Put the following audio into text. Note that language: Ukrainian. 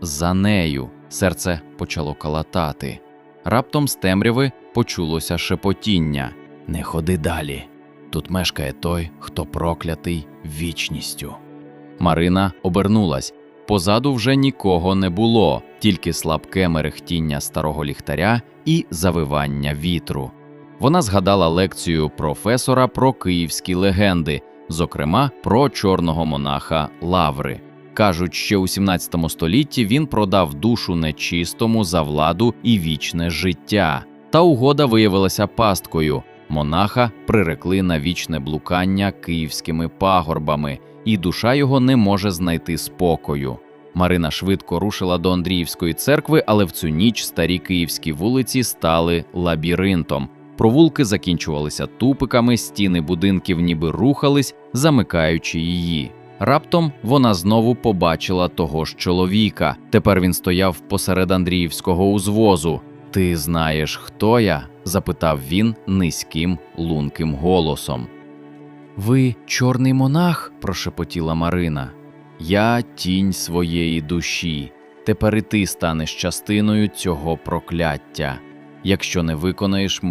за нею. Серце почало калатати. Раптом з темряви почулося шепотіння. Не ходи далі. Тут мешкає той, хто проклятий вічністю. Марина обернулась. Позаду вже нікого не було, тільки слабке мерехтіння старого ліхтаря і завивання вітру. Вона згадала лекцію професора про київські легенди, зокрема про чорного монаха Лаври. Кажуть, ще у 17 столітті він продав душу нечистому за владу і вічне життя. Та угода виявилася пасткою. Монаха прирекли на вічне блукання київськими пагорбами, і душа його не може знайти спокою. Марина швидко рушила до Андріївської церкви, але в цю ніч старі київські вулиці стали лабіринтом. Провулки закінчувалися тупиками, стіни будинків ніби рухались, замикаючи її. Раптом вона знову побачила того ж чоловіка. Тепер він стояв посеред Андріївського узвозу. Ти знаєш, хто я? запитав він низьким лунким голосом. Ви чорний монах? прошепотіла Марина. Я тінь своєї душі. Тепер і ти станеш частиною цього прокляття. Якщо не виконаєш